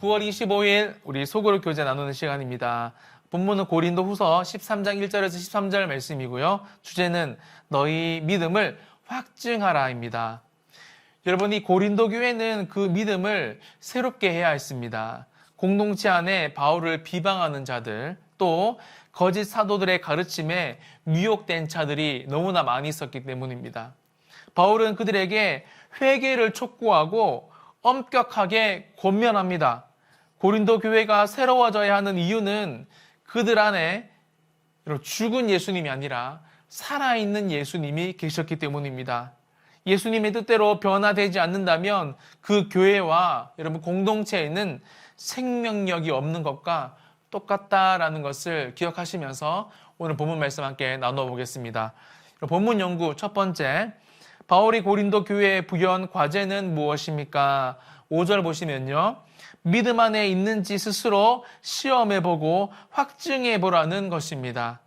9월 25일 우리 소그룹 교제 나누는 시간입니다. 본문은 고린도 후서 13장 1절에서 13절 말씀이고요. 주제는 너희 믿음을 확증하라입니다. 여러분, 이 고린도 교회는 그 믿음을 새롭게 해야 했습니다. 공동체 안에 바울을 비방하는 자들, 또 거짓 사도들의 가르침에 미혹된 자들이 너무나 많이 있었기 때문입니다. 바울은 그들에게 회개를 촉구하고 엄격하게 권면합니다. 고린도 교회가 새로워져야 하는 이유는 그들 안에 죽은 예수님이 아니라 살아있는 예수님이 계셨기 때문입니다. 예수님의 뜻대로 변화되지 않는다면 그 교회와 여러분 공동체에는 생명력이 없는 것과 똑같다라는 것을 기억하시면서 오늘 본문 말씀 함께 나눠 보겠습니다. 본문 연구 첫 번째, 바울이 고린도 교회에 부여한 과제는 무엇입니까? 5절 보시면요. 믿음 안에 있는지 스스로 시험해 보고 확증해 보라는 것입니다.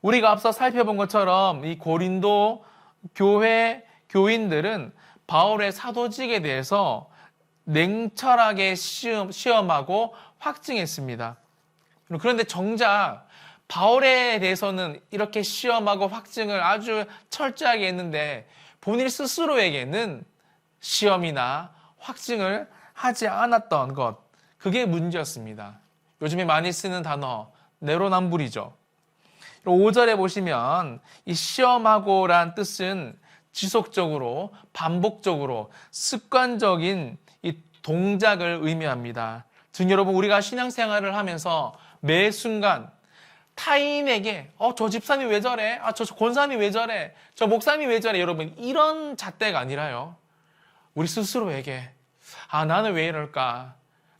우리가 앞서 살펴본 것처럼 이 고린도 교회 교인들은 바울의 사도직에 대해서 냉철하게 시험, 시험하고 확증했습니다. 그런데 정작 바울에 대해서는 이렇게 시험하고 확증을 아주 철저하게 했는데 본인 스스로에게는 시험이나 확증을 하지 않았던 것. 그게 문제였습니다. 요즘에 많이 쓰는 단어, 내로남불이죠. 5절에 보시면 이 시험하고란 뜻은 지속적으로, 반복적으로, 습관적인 이 동작을 의미합니다. 즉, 여러분, 우리가 신앙생활을 하면서 매 순간 타인에게, 어, 저 집사님 왜 저래? 아, 저 권사님 왜 저래? 저 목사님 왜 저래? 여러분, 이런 잣대가 아니라요. 우리 스스로에게, 아, 나는 왜 이럴까?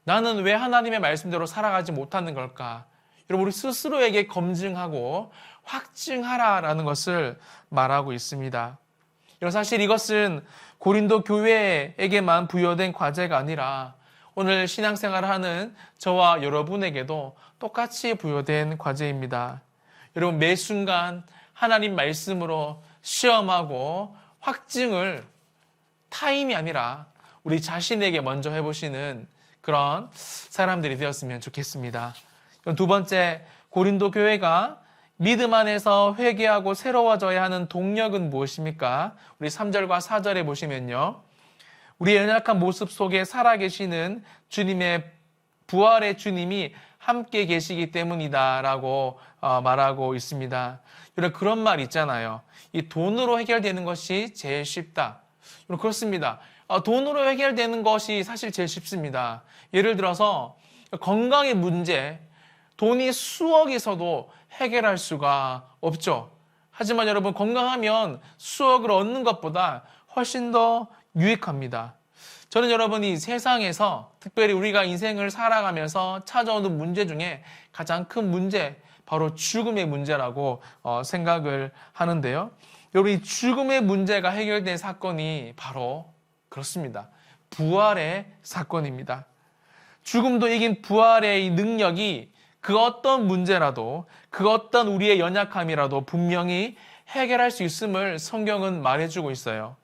나는 왜 하나님의 말씀대로 살아가지 못하는 걸까? 여러분, 우리 스스로에게 검증하고 확증하라라는 것을 말하고 있습니다. 여러분, 사실 이것은 고린도 교회에게만 부여된 과제가 아니라 오늘 신앙생활을 하는 저와 여러분에게도 똑같이 부여된 과제입니다. 여러분, 매 순간 하나님 말씀으로 시험하고 확증을 타임이 아니라 우리 자신에게 먼저 해보시는 그런 사람들이 되었으면 좋겠습니다. 두 번째, 고린도 교회가 믿음 안에서 회개하고 새로워져야 하는 동력은 무엇입니까? 우리 3절과 4절에 보시면요. 우리의 연약한 모습 속에 살아계시는 주님의 부활의 주님이 함께 계시기 때문이다라고 어, 말하고 있습니다. 그런 말 있잖아요. 이 돈으로 해결되는 것이 제일 쉽다. 여러분 그렇습니다. 어, 돈으로 해결되는 것이 사실 제일 쉽습니다. 예를 들어서 건강의 문제, 돈이 수억 있어도 해결할 수가 없죠. 하지만 여러분 건강하면 수억을 얻는 것보다 훨씬 더 유익합니다. 저는 여러분 이 세상에서 특별히 우리가 인생을 살아가면서 찾아오는 문제 중에 가장 큰 문제 바로 죽음의 문제라고 어, 생각을 하는데요. 여러분 이 죽음의 문제가 해결된 사건이 바로 그렇습니다. 부활의 사건입니다. 죽음도 이긴 부활의 능력이 그 어떤 문제라도 그 어떤 우리의 연약함이라도 분명히 해결할 수 있음을 성경은 말해주고 있어요.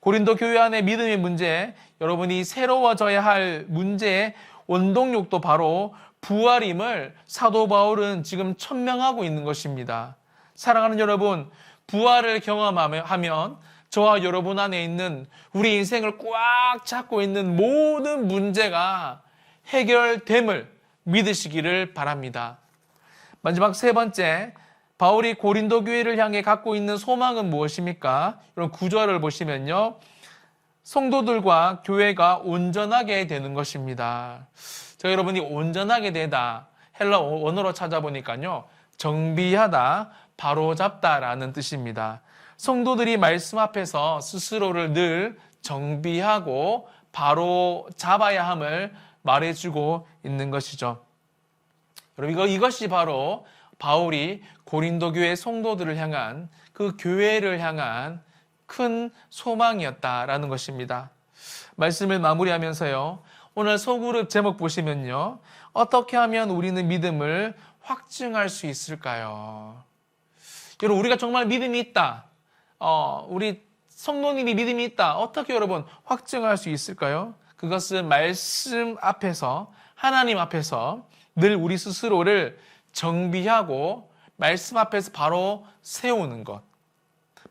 고린도 교회 안의 믿음의 문제, 여러분이 새로워져야 할 문제의 원동력도 바로 부활임을 사도 바울은 지금 천명하고 있는 것입니다. 사랑하는 여러분, 부활을 경험하면 저와 여러분 안에 있는 우리 인생을 꽉 잡고 있는 모든 문제가 해결됨을 믿으시기를 바랍니다. 마지막 세 번째, 바울이 고린도 교회를 향해 갖고 있는 소망은 무엇입니까? 이런 구절을 보시면요. 성도들과 교회가 온전하게 되는 것입니다. 저 여러분이 온전하게 되다. 헬라 원어로 찾아보니까요. 정비하다, 바로잡다라는 뜻입니다. 성도들이 말씀 앞에서 스스로를 늘 정비하고 바로 잡아야 함을 말해주고 있는 것이죠. 여러분, 이거, 이것이 바로 바울이 고린도 교회 성도들을 향한 그 교회를 향한 큰 소망이었다라는 것입니다. 말씀을 마무리하면서요. 오늘 소그룹 제목 보시면요. 어떻게 하면 우리는 믿음을 확증할 수 있을까요? 여러분, 우리가 정말 믿음이 있다. 어, 우리 성도님이 믿음이 있다. 어떻게 여러분 확증할 수 있을까요? 그것은 말씀 앞에서 하나님 앞에서 늘 우리 스스로를 정비하고 말씀 앞에서 바로 세우는 것,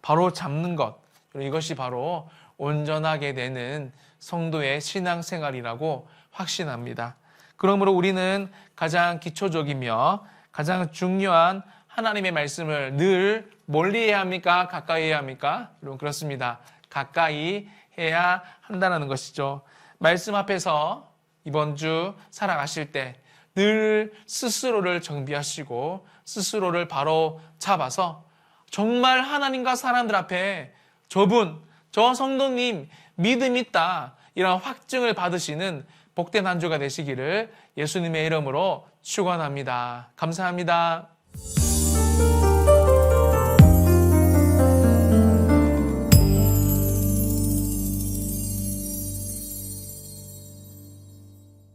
바로 잡는 것. 이것이 바로 온전하게 되는 성도의 신앙생활이라고 확신합니다. 그러므로 우리는 가장 기초적이며 가장 중요한 하나님의 말씀을 늘 멀리 해야 합니까? 가까이 해야 합니까? 여러분 그렇습니다. 가까이 해야 한다는 것이죠. 말씀 앞에서 이번 주 살아가실 때 늘 스스로를 정비하시고 스스로를 바로 잡아서 정말 하나님과 사람들 앞에 저분, 저 성도님 믿음 있다. 이런 확증을 받으시는 복된 한 주가 되시기를 예수님의 이름으로 축원합니다. 감사합니다.